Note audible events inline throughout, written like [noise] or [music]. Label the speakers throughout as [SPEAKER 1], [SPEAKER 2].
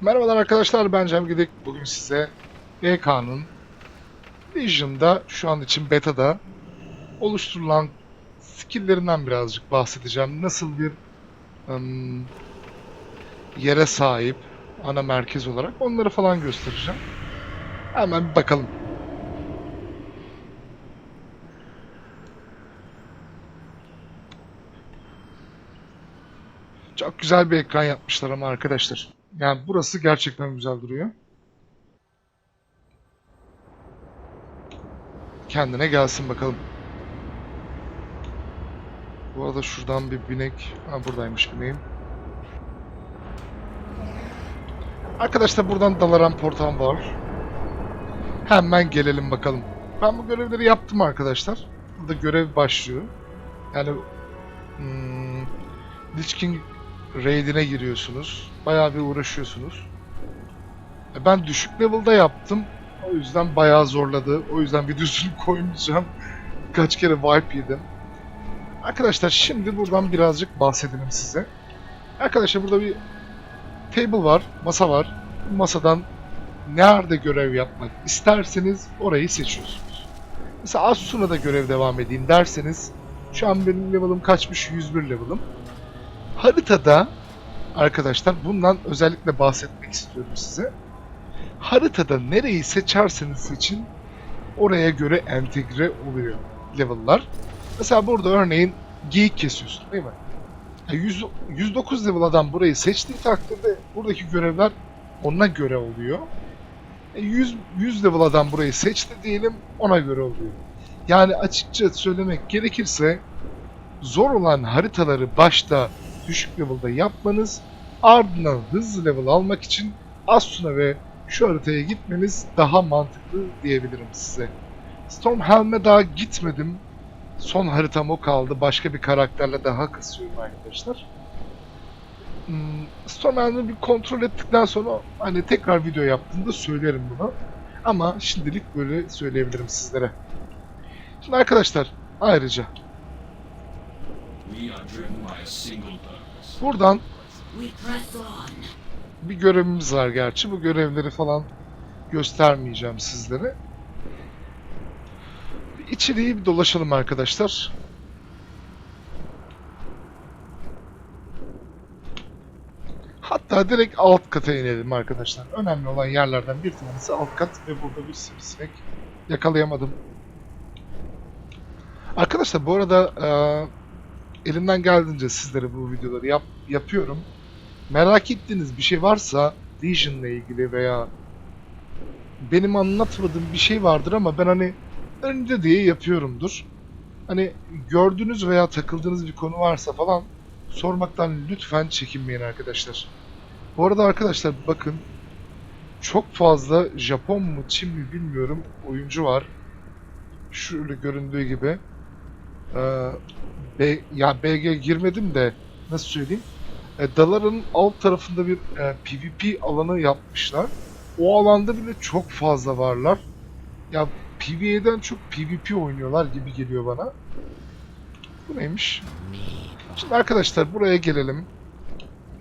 [SPEAKER 1] Merhabalar arkadaşlar ben Cem Gidik. Bugün size EK'nın Vision'da şu an için beta'da oluşturulan skill'lerinden birazcık bahsedeceğim. Nasıl bir ım, yere sahip ana merkez olarak onları falan göstereceğim. Hemen bir bakalım. Çok güzel bir ekran yapmışlar ama arkadaşlar. Yani burası gerçekten güzel duruyor. Kendine gelsin bakalım. Bu arada şuradan bir binek... Ha buradaymış bineğim. Arkadaşlar buradan Dalaran portal var. Hemen gelelim bakalım. Ben bu görevleri yaptım arkadaşlar. Burada görev başlıyor. Yani hmm, Lich King raid'ine giriyorsunuz. Bayağı bir uğraşıyorsunuz. E, Ben düşük level'da yaptım. O yüzden bayağı zorladı. O yüzden videosunu [laughs] koymayacağım. Kaç kere wipe yedim. Arkadaşlar şimdi buradan birazcık bahsedelim size. Arkadaşlar burada bir table var, masa var. Bu masadan nerede görev yapmak isterseniz orayı seçiyorsunuz. Mesela Asuna'da görev devam edeyim derseniz şu an benim level'ım kaçmış? 101 level'ım. Haritada arkadaşlar bundan özellikle bahsetmek istiyorum size. Haritada nereyi seçerseniz seçin oraya göre entegre oluyor level'lar. Mesela burada örneğin geyik kesiyorsun değil mi? Ya 100, 109 level adam burayı seçtiği takdirde buradaki görevler ona göre oluyor. E 100, 100 level adam burayı seçti diyelim ona göre oluyor. Yani açıkça söylemek gerekirse zor olan haritaları başta düşük level'da yapmanız ardından hızlı level almak için Asuna ve şu haritaya gitmeniz daha mantıklı diyebilirim size. Stormhelm'e daha gitmedim. Son haritam o kaldı. Başka bir karakterle daha kasıyorum arkadaşlar. Hmm, Stormhelm'i bir kontrol ettikten sonra hani tekrar video yaptığımda söylerim bunu. Ama şimdilik böyle söyleyebilirim sizlere. Şimdi arkadaşlar ayrıca
[SPEAKER 2] We are driven by a single.
[SPEAKER 1] Buradan bir görevimiz var gerçi. Bu görevleri falan göstermeyeceğim sizlere. İçeriği bir dolaşalım arkadaşlar. Hatta direkt alt kata inelim arkadaşlar. Önemli olan yerlerden bir tanesi alt kat ve burada bir sivrisinek yakalayamadım. Arkadaşlar bu arada elimden geldiğince sizlere bu videoları yap, yapıyorum. Merak ettiğiniz bir şey varsa Legion'la ilgili veya benim anlatmadığım bir şey vardır ama ben hani önce diye yapıyorumdur. Hani gördüğünüz veya takıldığınız bir konu varsa falan sormaktan lütfen çekinmeyin arkadaşlar. Bu arada arkadaşlar bakın çok fazla Japon mu Çin mi bilmiyorum oyuncu var. Şöyle göründüğü gibi. Ee, B, ya BG girmedim de nasıl söyleyeyim? E, Dalar'ın alt tarafında bir e, PvP alanı yapmışlar. O alanda bile çok fazla varlar. Ya PvE'den çok PvP oynuyorlar gibi geliyor bana. Bu neymiş? Şimdi arkadaşlar buraya gelelim.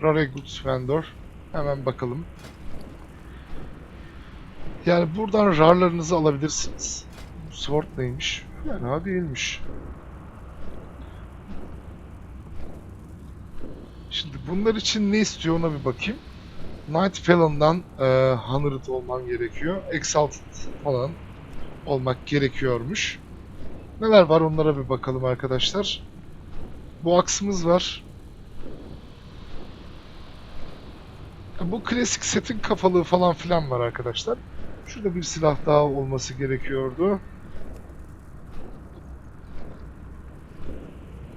[SPEAKER 1] Rare Goods Vendor. Hemen bakalım. Yani buradan rarlarınızı alabilirsiniz. Sword neymiş? Fena değilmiş. Şimdi bunlar için ne istiyor ona bir bakayım. Night Felon'dan e, Honored olman gerekiyor. Exalted falan olmak gerekiyormuş. Neler var onlara bir bakalım arkadaşlar. Bu aksımız var. Bu klasik setin kafalığı falan filan var arkadaşlar. Şurada bir silah daha olması gerekiyordu.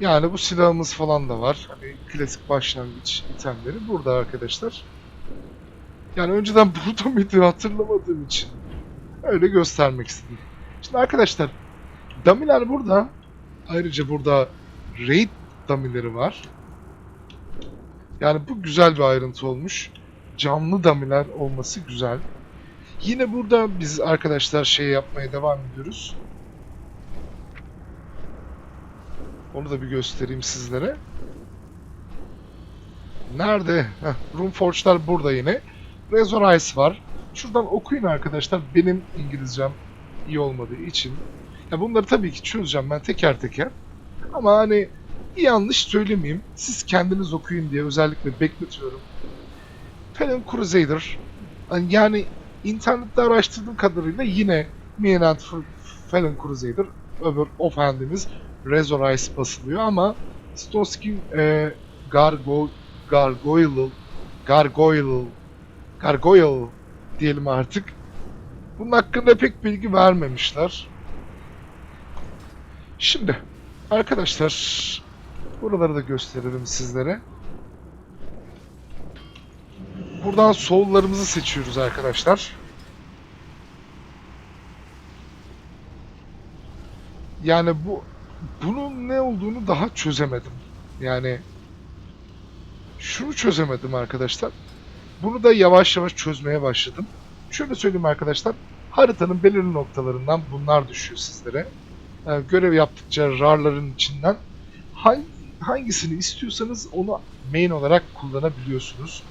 [SPEAKER 1] Yani bu silahımız falan da var. Hani klasik başlangıç itemleri burada arkadaşlar. Yani önceden [laughs] burada mıydı hatırlamadığım için öyle göstermek istedim. Şimdi arkadaşlar damiler burada. Ayrıca burada raid damileri var. Yani bu güzel bir ayrıntı olmuş. Canlı damiler olması güzel. Yine burada biz arkadaşlar şey yapmaya devam ediyoruz. Onu da bir göstereyim sizlere. Nerede? Heh, Roomforge'lar burada yine. Razor Ice var. Şuradan okuyun arkadaşlar. Benim İngilizcem iyi olmadığı için. Ya bunları tabii ki çözeceğim ben teker teker. Ama hani yanlış söylemeyeyim. Siz kendiniz okuyun diye özellikle bekletiyorum. Fallen Crusader. Yani internette araştırdığım kadarıyla yine Me and Fallen Crusader öbür offhandimiz Razor Ice basılıyor ama Stonskin e, Gargo Gargoyle Gargoyle Gargoyle diyelim artık. Bunun hakkında pek bilgi vermemişler. Şimdi arkadaşlar buraları da gösterelim sizlere. Buradan soul'larımızı seçiyoruz arkadaşlar. Yani bu bunun ne olduğunu daha çözemedim. Yani şunu çözemedim arkadaşlar. Bunu da yavaş yavaş çözmeye başladım. Şöyle söyleyeyim arkadaşlar. Haritanın belirli noktalarından bunlar düşüyor sizlere. Yani görev yaptıkça RAR'ların içinden hangi, hangisini istiyorsanız onu main olarak kullanabiliyorsunuz.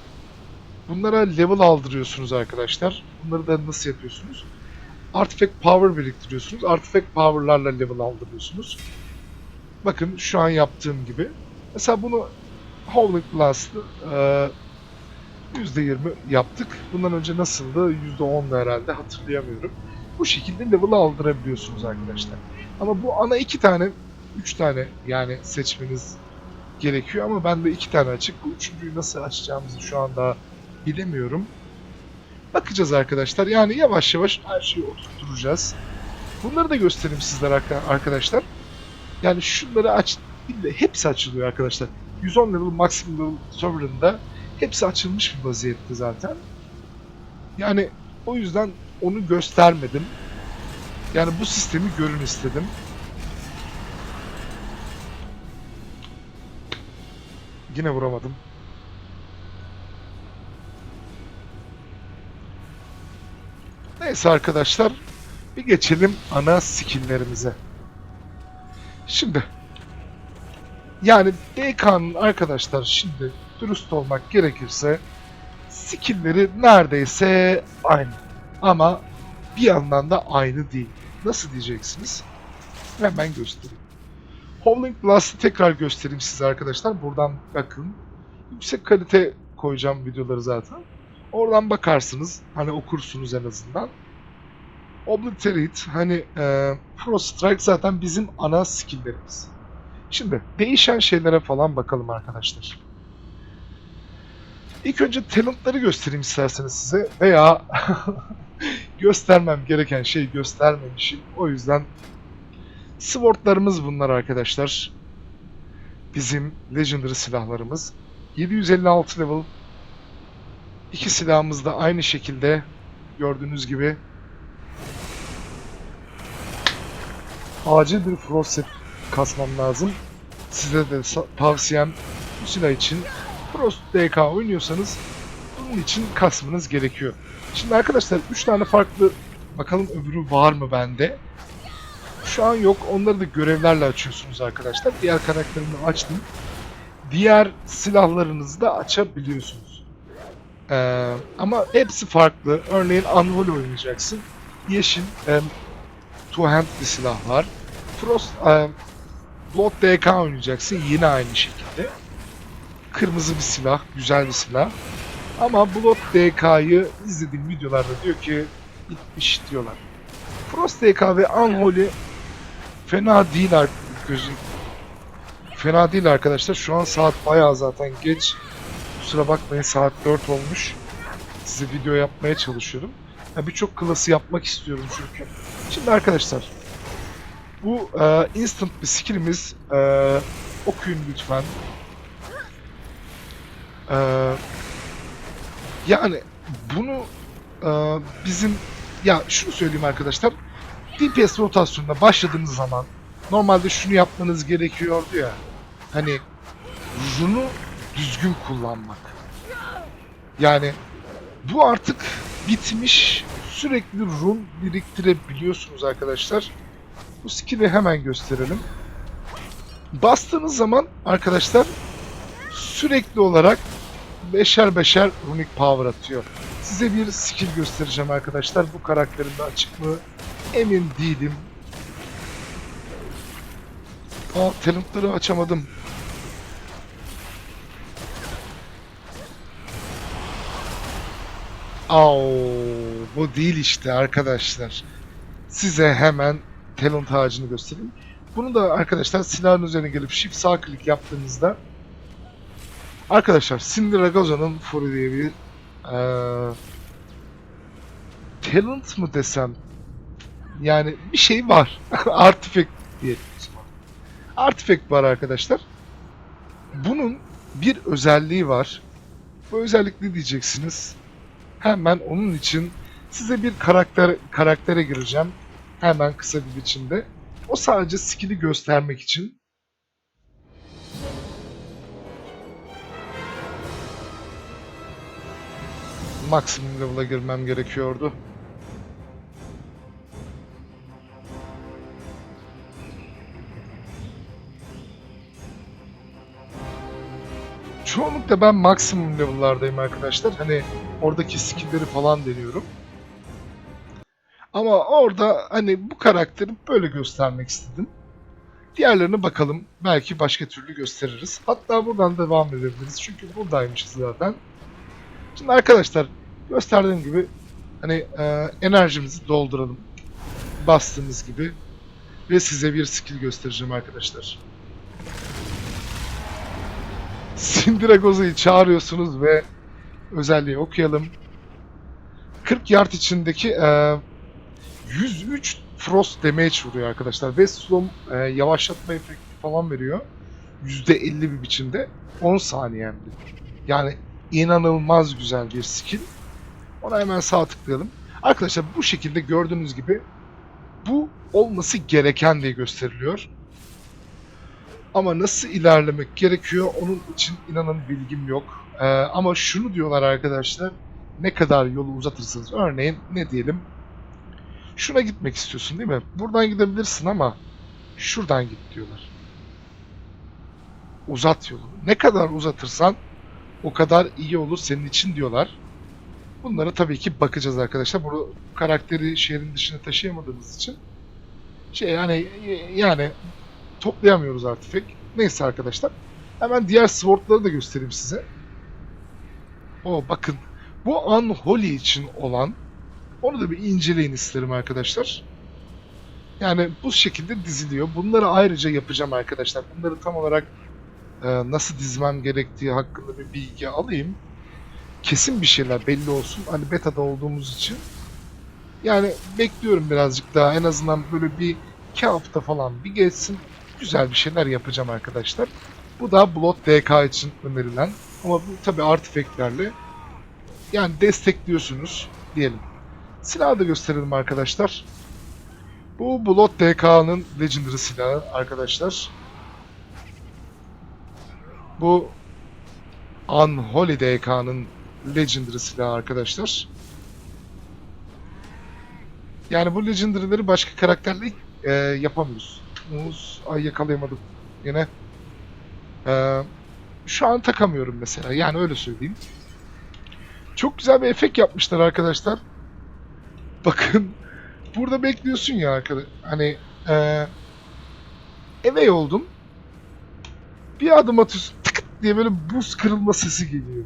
[SPEAKER 1] Bunlara level aldırıyorsunuz arkadaşlar. Bunları da nasıl yapıyorsunuz? Artifact power biriktiriyorsunuz. Artifact power'larla level aldırıyorsunuz. Bakın şu an yaptığım gibi. Mesela bunu Howling Blast'ı eee, %20 yaptık. Bundan önce nasıldı? %10'du herhalde hatırlayamıyorum. Bu şekilde level aldırabiliyorsunuz arkadaşlar. Ama bu ana iki tane, üç tane yani seçmeniz gerekiyor ama bende iki tane açık. Bu üçüncüyü nasıl açacağımızı şu anda bilemiyorum. Bakacağız arkadaşlar. Yani yavaş yavaş her şeyi oturtturacağız. Bunları da göstereyim sizlere arka- arkadaşlar. Yani şunları aç, hepsi açılıyor arkadaşlar. 110 level maximum level server'ında hepsi açılmış bir vaziyette zaten. Yani o yüzden onu göstermedim. Yani bu sistemi görün istedim. Yine vuramadım. Neyse arkadaşlar bir geçelim ana skill'lerimize. Şimdi yani DK'nın arkadaşlar şimdi dürüst olmak gerekirse skill'leri neredeyse aynı. Ama bir yandan da aynı değil. Nasıl diyeceksiniz? Hemen göstereyim. Howling Blast'ı tekrar göstereyim size arkadaşlar. Buradan bakın. Yüksek kalite koyacağım videoları zaten. Oradan bakarsınız. Hani okursunuz en azından. Obliterate, hani e, Pro Strike zaten bizim ana skill'lerimiz. Şimdi değişen şeylere falan bakalım arkadaşlar. İlk önce talentları göstereyim isterseniz size veya [laughs] göstermem gereken şey göstermemişim. O yüzden swordlarımız bunlar arkadaşlar. Bizim legendary silahlarımız. 756 level. İki silahımız da aynı şekilde gördüğünüz gibi acil bir frost set kasmam lazım. Size de tavsiyem bu silah için Frost DK oynuyorsanız bunun için kasmanız gerekiyor. Şimdi arkadaşlar 3 tane farklı bakalım öbürü var mı bende? Şu an yok. Onları da görevlerle açıyorsunuz arkadaşlar. Diğer karakterimi açtım. Diğer silahlarınızı da açabiliyorsunuz. Ee, ama hepsi farklı. Örneğin Anvil oynayacaksın. Yeşil em, two hand bir silah var. Frost em, Blood DK oynayacaksın. Yine aynı şekilde. Kırmızı bir silah. Güzel bir silah. Ama Blood DK'yı izlediğim videolarda diyor ki gitmiş diyorlar. Frost DK ve Unholy fena değil ar- gözü fena değil arkadaşlar. Şu an saat bayağı zaten geç. Kusura bakmayın saat 4 olmuş. Size video yapmaya çalışıyorum. Ya Birçok klası yapmak istiyorum çünkü. Şimdi arkadaşlar bu e, instant bir skillimiz. E, okuyun lütfen. E, yani bunu e, bizim ya şunu söyleyeyim arkadaşlar. DPS rotasyonuna başladığınız zaman normalde şunu yapmanız gerekiyordu ya. Hani runu düzgün kullanmak. Yani bu artık bitmiş. Sürekli run biriktirebiliyorsunuz arkadaşlar. Bu skill'i hemen gösterelim. Bastığınız zaman arkadaşlar sürekli olarak beşer beşer runic power atıyor Size bir skill göstereceğim arkadaşlar. Bu karakterin de açık mı emin değilim. Aa talentları açamadım. Au, bu değil işte arkadaşlar. Size hemen talent ağacını göstereyim. Bunu da arkadaşlar silahın üzerine gelip shift sağ klik yaptığınızda arkadaşlar Cindy Fury diye bir eee talent mı desem yani bir şey var. [laughs] Artifact diyelim zaman. Artifact var arkadaşlar. Bunun bir özelliği var. Bu özellik ne diyeceksiniz? Hemen onun için size bir karakter karaktere gireceğim. Hemen kısa bir biçimde. O sadece skill'i göstermek için. Maksimum level'a girmem gerekiyordu. Çoğunlukla ben maksimum level'lardayım arkadaşlar. Hani oradaki skill'leri falan deniyorum. Ama orada hani bu karakteri böyle göstermek istedim. Diğerlerine bakalım. Belki başka türlü gösteririz. Hatta buradan devam edebiliriz. Çünkü buradaymışız zaten. Şimdi arkadaşlar gösterdiğim gibi hani e, enerjimizi dolduralım. Bastığımız gibi. Ve size bir skill göstereceğim arkadaşlar. Sindiragoza'yı çağırıyorsunuz ve özelliği okuyalım. 40 yard içindeki e, 103 frost damage vuruyor arkadaşlar ve slow e, yavaşlatma efekti falan veriyor. %50 bir biçimde 10 saniyemde. Yani inanılmaz güzel bir skill. Ona hemen sağ tıklayalım. Arkadaşlar bu şekilde gördüğünüz gibi bu olması gereken diye gösteriliyor. Ama nasıl ilerlemek gerekiyor onun için inanın bilgim yok. Ee, ama şunu diyorlar arkadaşlar. Ne kadar yolu uzatırsanız örneğin ne diyelim şuna gitmek istiyorsun değil mi? Buradan gidebilirsin ama şuradan git diyorlar. Uzat yolu. Ne kadar uzatırsan o kadar iyi olur senin için diyorlar. Bunlara tabii ki bakacağız arkadaşlar. Bu karakteri şehrin dışına taşıyamadığımız için şey yani yani toplayamıyoruz artifek. Neyse arkadaşlar. Hemen diğer swordları da göstereyim size. O bakın. Bu Unholy için olan onu da bir inceleyin isterim arkadaşlar. Yani bu şekilde diziliyor. Bunları ayrıca yapacağım arkadaşlar. Bunları tam olarak e, nasıl dizmem gerektiği hakkında bir bilgi alayım. Kesin bir şeyler belli olsun. Hani beta'da olduğumuz için. Yani bekliyorum birazcık daha. En azından böyle bir iki hafta falan bir geçsin. Güzel bir şeyler yapacağım arkadaşlar. Bu da Blood DK için önerilen. Ama bu tabi artifactlerle yani destekliyorsunuz diyelim. Silahı da gösterelim arkadaşlar. Bu Blood DK'nın Legendary silahı arkadaşlar. Bu Unholy DK'nın Legendary silahı arkadaşlar. Yani bu Legendary'leri başka karakterle e, yapamıyoruz. Muz, ay yakalayamadım yine. E, şu an takamıyorum mesela. Yani öyle söyleyeyim. Çok güzel bir efekt yapmışlar arkadaşlar. Bakın burada bekliyorsun ya arkadaş. Hani e, eve oldum. Bir adım atıyorsun tık diye böyle buz kırılma sesi geliyor.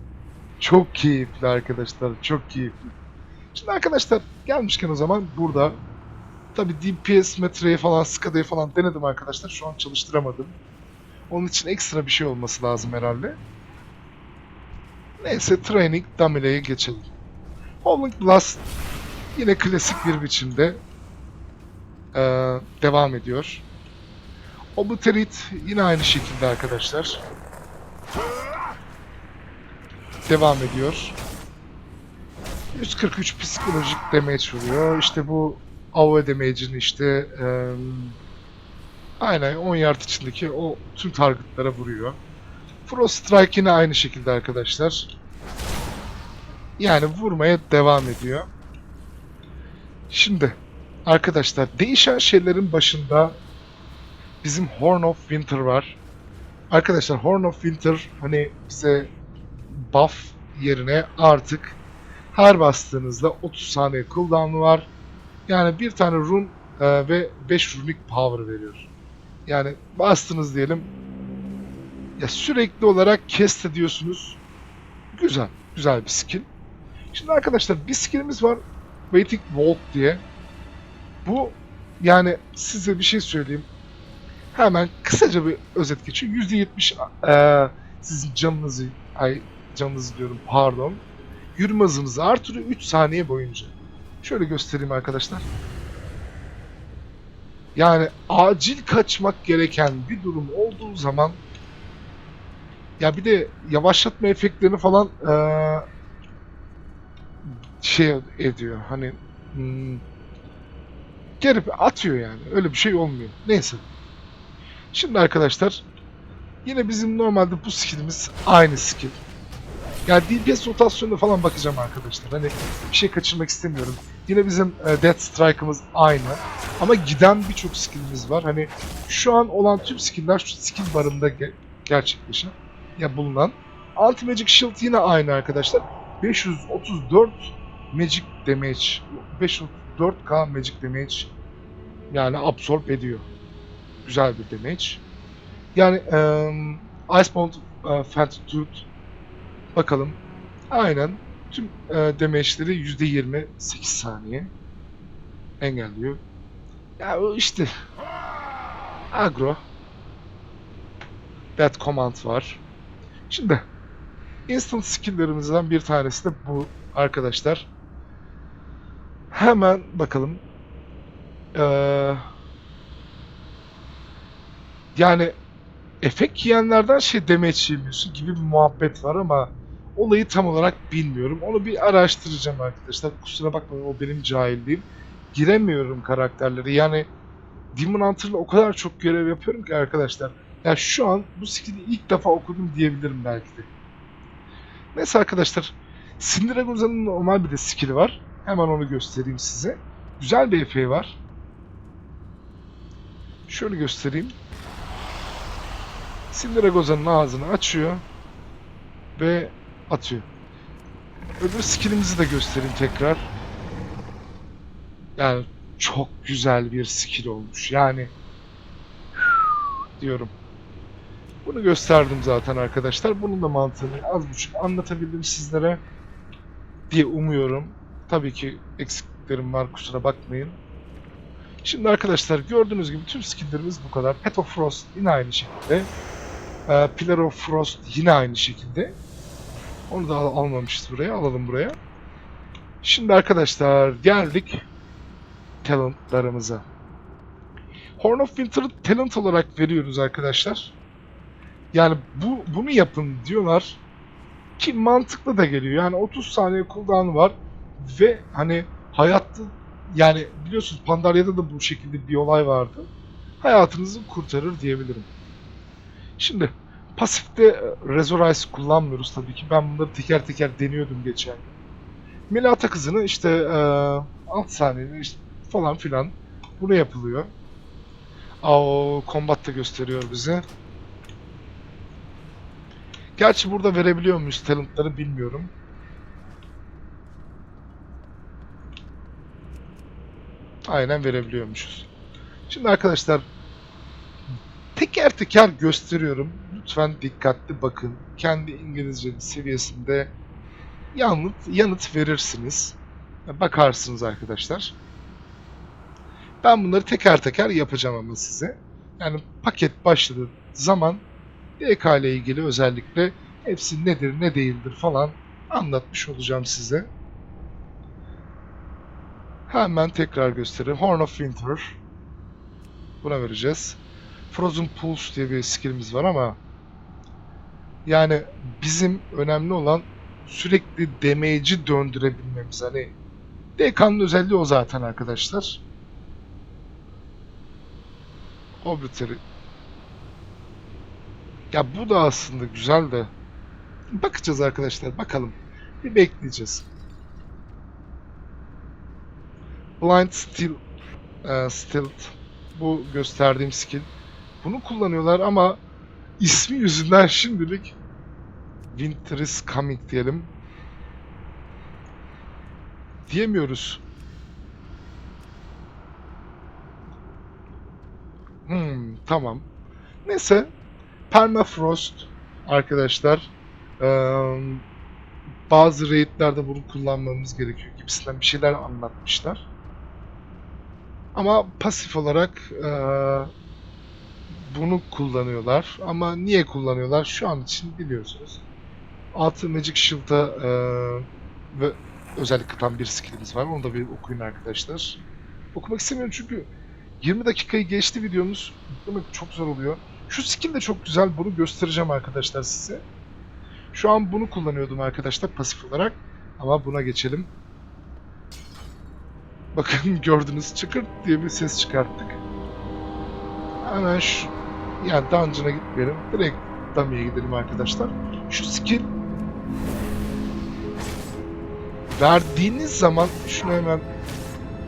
[SPEAKER 1] Çok keyifli arkadaşlar. Çok keyifli. Şimdi arkadaşlar gelmişken o zaman burada tabi DPS metreyi falan skadayı falan denedim arkadaşlar. Şu an çalıştıramadım. Onun için ekstra bir şey olması lazım herhalde. Neyse Training Damile'ye geçelim. Homing Blast yine klasik bir biçimde eee, devam ediyor. Obliterate yine aynı şekilde arkadaşlar. Devam ediyor. 143 psikolojik damage vuruyor. İşte bu AoE damage'in işte eee aynen 10 yard içindeki o tüm targetlara vuruyor. Frost Strike yine aynı şekilde arkadaşlar. Yani vurmaya devam ediyor. Şimdi arkadaşlar değişen şeylerin başında bizim Horn of Winter var. Arkadaşlar Horn of Winter hani bize buff yerine artık Her bastığınızda 30 saniye cooldown'u var. Yani bir tane rune e, ve 5 runic power veriyor. Yani bastınız diyelim. Ya sürekli olarak cast ediyorsunuz. Güzel. Güzel bir skill. Şimdi arkadaşlar bir skillimiz var. Waiting Walk diye. Bu yani size bir şey söyleyeyim. Hemen kısaca bir özet geçiyor. %70 eee sizin canınızı, ay canınızı diyorum pardon. Yürüme hızınızı artırıyor 3 saniye boyunca. Şöyle göstereyim arkadaşlar. Yani acil kaçmak gereken bir durum olduğu zaman ya bir de yavaşlatma efektlerini falan eee, şey ediyor. Hani hmm, geri atıyor yani. Öyle bir şey olmuyor. Neyse. Şimdi arkadaşlar yine bizim normalde bu skillimiz aynı skill. Yani DPS rotasyonuna falan bakacağım arkadaşlar. Hani bir şey kaçırmak istemiyorum. Yine bizim e, Death Strike'ımız aynı. Ama giden birçok skillimiz var. Hani şu an olan tüm skill'ler şu skill barında ge- gerçekleşen ya bulunan. Anti Magic Shield yine aynı arkadaşlar. 534 Magic Damage. 534k Magic Damage yani absorb ediyor. Güzel bir damage. Yani eee Icebound e, Tooth bakalım. Aynen tüm e, damage'leri %20 8 saniye engelliyor. Ya o işte agro That command var. Şimdi instant skill'lerimizden bir tanesi de bu arkadaşlar. Hemen bakalım. Ee, yani efekt yiyenlerden şey damage yemiyorsun gibi bir muhabbet var ama olayı tam olarak bilmiyorum. Onu bir araştıracağım arkadaşlar. Kusura bakmayın o benim cahilliğim. Giremiyorum karakterleri. Yani Demon Hunter'la o kadar çok görev yapıyorum ki arkadaşlar. Ya şu an bu skill'i ilk defa okudum diyebilirim belki de. Neyse arkadaşlar. Cinderagoza'nın normal bir de skill'i var. Hemen onu göstereyim size. Güzel bir efeği var. Şöyle göstereyim. Cinderagoza'nın ağzını açıyor ve atıyor. Öbür skillimizi de göstereyim tekrar. Yani çok güzel bir skill olmuş. Yani diyorum. Bunu gösterdim zaten arkadaşlar. Bunun da mantığını az buçuk anlatabildim sizlere diye umuyorum. Tabii ki eksiklerim var kusura bakmayın. Şimdi arkadaşlar gördüğünüz gibi tüm skilllerimiz bu kadar. Pet of Frost yine aynı şekilde. Ee, Pillar of Frost yine aynı şekilde. Onu da al- almamışız buraya. Alalım buraya. Şimdi arkadaşlar geldik talentlarımıza. Horn of Winter'ı talent olarak veriyoruz arkadaşlar. Yani bu bunu yapın diyorlar ki mantıklı da geliyor. Yani 30 saniye cooldown var ve hani hayatta yani biliyorsunuz Pandarya'da da bu şekilde bir olay vardı. Hayatınızı kurtarır diyebilirim. Şimdi pasifte e, Razor Ice kullanmıyoruz tabii ki. Ben bunları teker teker deniyordum geçen gün. Melee atak hızını işte e, 6 saniyede işte falan filan bunu yapılıyor. O combat da gösteriyor bize. Gerçi burada verebiliyor muyuz talentları bilmiyorum. Aynen verebiliyormuşuz. Şimdi arkadaşlar teker teker gösteriyorum. Lütfen dikkatli bakın. Kendi İngilizce seviyesinde yanıt, yanıt verirsiniz. Bakarsınız arkadaşlar. Ben bunları teker teker yapacağım ama size. Yani paket başladığı zaman DK ile ilgili özellikle hepsi nedir ne değildir falan anlatmış olacağım size. Hemen tekrar göstereyim. Horn of Winter. Buna vereceğiz. Frozen Pulse diye bir skillimiz var ama yani bizim önemli olan sürekli damage'i döndürebilmemiz. Hani DK'nın özelliği o zaten arkadaşlar. Oblitary. Ya bu da aslında güzel de. Bakacağız arkadaşlar. Bakalım. Bir bekleyeceğiz. Blind Steel e, Stealth bu gösterdiğim skill. Bunu kullanıyorlar ama ismi yüzünden şimdilik Winter is Coming diyelim. diyemiyoruz. Hmm, tamam. Neyse. Permafrost arkadaşlar. Bazı raidlerde bunu kullanmamız gerekiyor gibisinden bir şeyler anlatmışlar. Ama pasif olarak bunu kullanıyorlar. Ama niye kullanıyorlar? Şu an için biliyorsunuz. Altı Magic Shield'a eee, ve özellikle tam bir skillimiz var. Onu da bir okuyun arkadaşlar. Okumak istemiyorum çünkü 20 dakikayı geçti videomuz. Demek çok zor oluyor. Şu skill de çok güzel. Bunu göstereceğim arkadaşlar size. Şu an bunu kullanıyordum arkadaşlar pasif olarak. Ama buna geçelim. Bakın [laughs] gördünüz çıkırt diye bir ses çıkarttık. Hemen şu yani dungeon'a gitmeyelim. Direkt dummy'ye gidelim arkadaşlar. Şu skill verdiğiniz zaman şunu hemen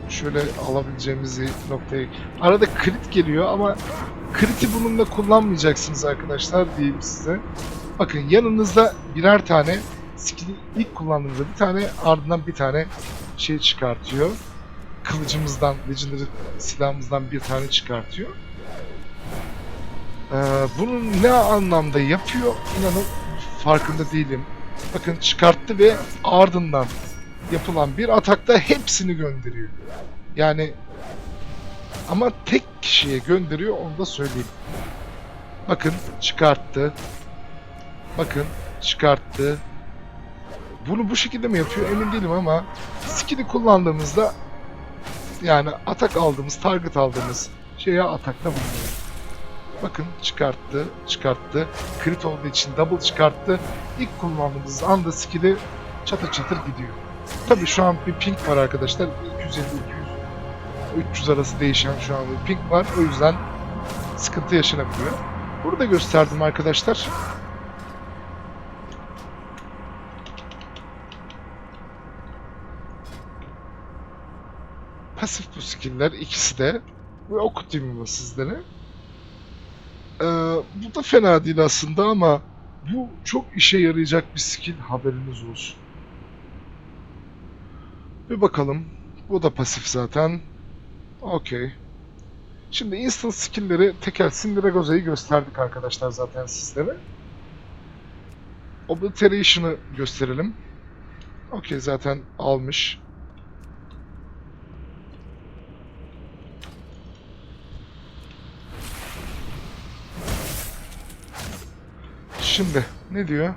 [SPEAKER 1] şöyle alabileceğimiz noktayı arada crit geliyor ama crit'i bununla kullanmayacaksınız arkadaşlar diyeyim size. Bakın yanınızda birer tane skill'i ilk kullandığınızda bir tane ardından bir tane şey çıkartıyor. Kılıcımızdan, Legendary silahımızdan bir tane çıkartıyor. Ee, bunun ne anlamda yapıyor inanın farkında değilim. Bakın çıkarttı ve ardından yapılan bir atakta hepsini gönderiyor. Yani ama tek kişiye gönderiyor onu da söyleyeyim. Bakın çıkarttı. Bakın çıkarttı. Bunu bu şekilde mi yapıyor emin değilim ama skill'i kullandığımızda yani atak aldığımız, target aldığımız şeye atakta bulunuyor. Bakın çıkarttı, çıkarttı. Crit olduğu için double çıkarttı. İlk kullandığımız anda skill'i çatır çatır gidiyor. Tabii şu an bir ping var arkadaşlar. 250 200 300 arası değişen şu an bir ping var. O yüzden sıkıntı yaşanabiliyor. Burada gösterdim arkadaşlar. Pasif bu skill'ler ikisi de. Ve okutayım mı sizlere? Ee, bu da fena değil aslında ama bu çok işe yarayacak bir skill haberiniz olsun. Bir bakalım. Bu da pasif zaten. Okey. Şimdi instant skill'leri teker Cinderagoza'yı gösterdik arkadaşlar zaten sizlere. Obliteration'ı gösterelim. Okey zaten almış. Şimdi ne diyor?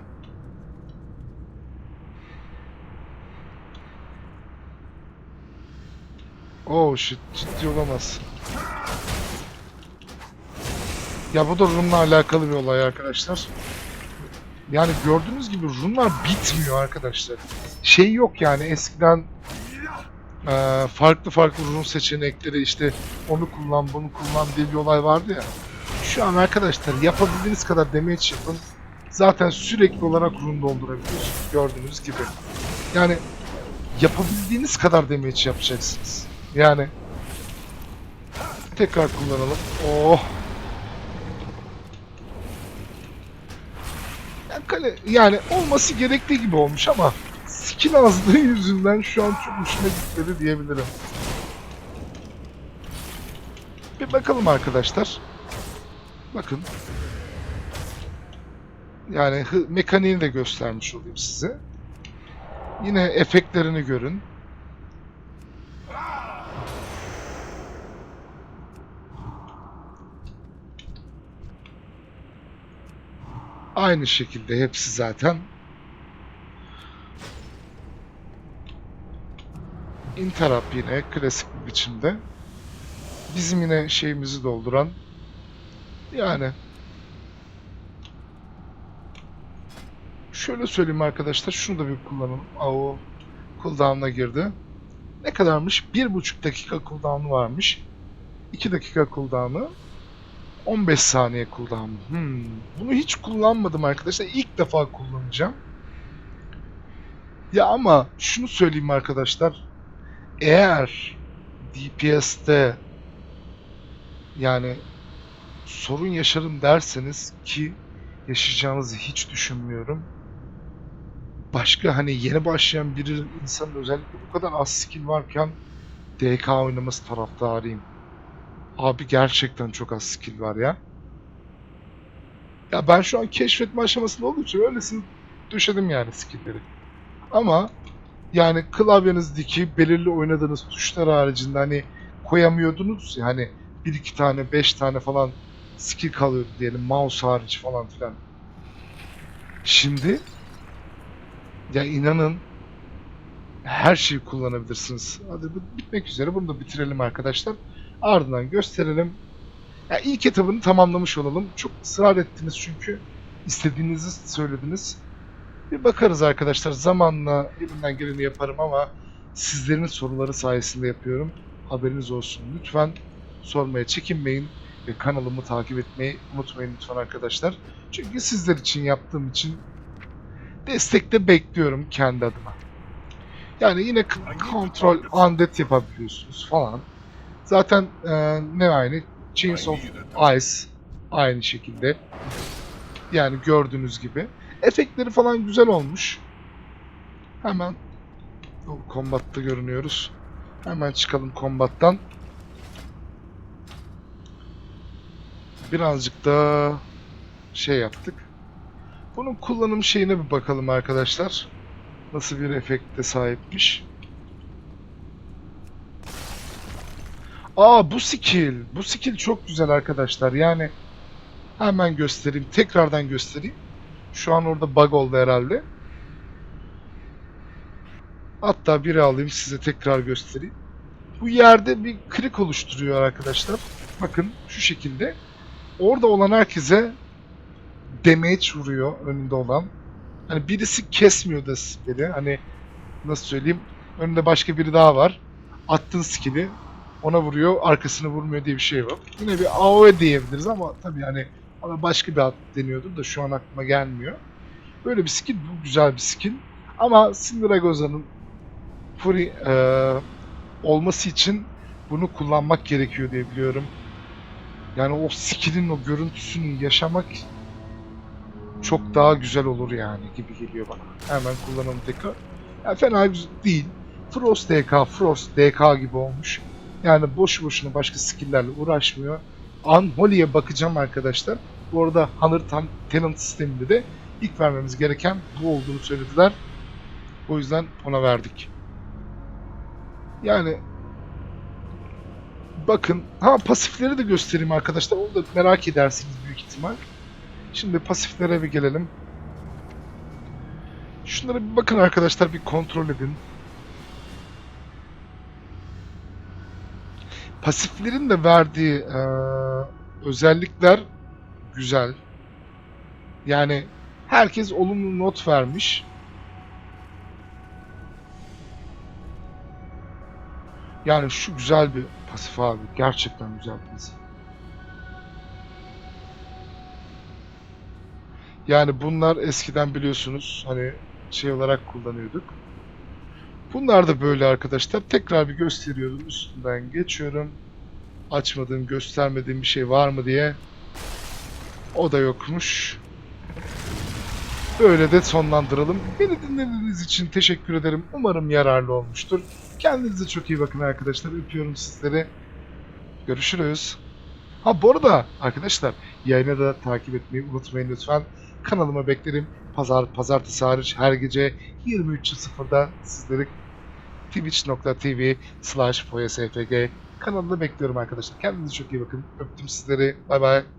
[SPEAKER 1] Oh shit ciddi olamaz. Ya bu da runla alakalı bir olay arkadaşlar. Yani gördüğünüz gibi runlar bitmiyor arkadaşlar. Şey yok yani eskiden eee, farklı farklı run seçenekleri işte onu kullan bunu kullan diye bir olay vardı ya. Şu an arkadaşlar yapabildiğiniz kadar damage yapın. Zaten sürekli olarak run doldurabiliyorsunuz gördüğünüz gibi. Yani yapabildiğiniz kadar damage yapacaksınız. Yani tekrar kullanalım. Oh. Yani, yani olması gerektiği gibi olmuş ama skill azlığı yüzünden şu an çok hoşuma gitmedi diyebilirim. Bir bakalım arkadaşlar. Bakın. Yani mekaniğini de göstermiş olayım size. Yine efektlerini görün. Aynı şekilde hepsi zaten. Interrupt yine klasik bir biçimde. Bizim yine şeyimizi dolduran. Yani şöyle söyleyeyim arkadaşlar. Şunu da bir kullanalım. Aa, o cooldown'a girdi. Ne kadarmış? 1,5 dakika cooldown'u varmış. 2 dakika cooldown'u. 15 saniye cooldown. Hmm. Bunu hiç kullanmadım arkadaşlar. İlk defa kullanacağım. Ya ama şunu söyleyeyim arkadaşlar. Eğer DPS'te yani sorun yaşarım derseniz ki yaşayacağınızı hiç düşünmüyorum. Başka hani yeni başlayan bir insanın özellikle bu kadar az skill varken DK oynaması taraftarıyım. Abi gerçekten çok az skill var ya. Ya ben şu an keşfetme aşamasında olduğu için öylesini döşedim yani skillleri. Ama yani klavyenizdeki belirli oynadığınız tuşlar haricinde hani koyamıyordunuz ya hani bir iki tane beş tane falan skill kalıyordu diyelim mouse hariç falan filan. Şimdi ya inanın her şeyi kullanabilirsiniz. Hadi bu bitmek üzere bunu da bitirelim arkadaşlar. Ardından gösterelim. Ya ilk etabını tamamlamış olalım. Çok ısrar ettiniz çünkü istediğinizi söylediniz. Bir bakarız arkadaşlar. Zamanla elimden geleni yaparım ama sizlerin soruları sayesinde yapıyorum. Haberiniz olsun. Lütfen sormaya çekinmeyin ve kanalımı takip etmeyi unutmayın lütfen arkadaşlar. Çünkü sizler için yaptığım için destek de bekliyorum kendi adıma. Yani yine kontrol undead yapabiliyorsunuz falan. Zaten e, ne aynı? Chains of Ice aynı şekilde. Yani gördüğünüz gibi. Efektleri falan güzel olmuş. Hemen o kombatta görünüyoruz. Hemen çıkalım kombattan. Birazcık da şey yaptık. Bunun kullanım şeyine bir bakalım arkadaşlar. Nasıl bir efekte sahipmiş. Aa bu skill. Bu skill çok güzel arkadaşlar. Yani hemen göstereyim. Tekrardan göstereyim. Şu an orada bug oldu herhalde. Hatta biri alayım size tekrar göstereyim. Bu yerde bir klik oluşturuyor arkadaşlar. Bakın şu şekilde. Orada olan herkese damage vuruyor önünde olan. Hani birisi kesmiyor da spell'i. Hani nasıl söyleyeyim? Önünde başka biri daha var. Attığın skill'i ona vuruyor, arkasını vurmuyor diye bir şey var. Yine bir AoE diyebiliriz ama tabii hani ona başka bir ad deniyordur da şu an aklıma gelmiyor. Böyle bir skill, bu güzel bir skill. Ama Sindragoza'nın Fury eee, olması için bunu kullanmak gerekiyor diye biliyorum. Yani o skill'in o görüntüsünü yaşamak çok daha güzel olur yani gibi geliyor bana. Hemen kullanalım tekrar. Yani fena değil. Frost DK, Frost DK gibi olmuş. Yani boş boşuna başka skill'lerle uğraşmıyor. Unholy'e bakacağım arkadaşlar. Bu arada Hunter Tenant sisteminde de ilk vermemiz gereken bu olduğunu söylediler. O yüzden ona verdik. Yani bakın ha pasifleri de göstereyim arkadaşlar. Onu da merak edersiniz büyük ihtimal. Şimdi pasiflere bir gelelim. Şunlara bir bakın arkadaşlar bir kontrol edin. Pasiflerin de verdiği eee, özellikler güzel. Yani herkes olumlu not vermiş. Yani şu güzel bir pasif abi. Gerçekten güzel bir pasif. Yani bunlar eskiden biliyorsunuz hani şey olarak kullanıyorduk. Bunlar da böyle arkadaşlar. Tekrar bir gösteriyorum. Üstünden geçiyorum. Açmadığım, göstermediğim bir şey var mı diye. O da yokmuş. Böyle de sonlandıralım. Beni dinlediğiniz için teşekkür ederim. Umarım yararlı olmuştur. Kendinize çok iyi bakın arkadaşlar. Öpüyorum sizleri. Görüşürüz. Ha bu arada arkadaşlar yayını da takip etmeyi unutmayın lütfen. Kanalıma beklerim. Pazar, pazartesi hariç her gece 23.00'da sizleri twitch.tv slash kanalında bekliyorum arkadaşlar. Kendinize çok iyi bakın. Öptüm sizleri. Bay bay.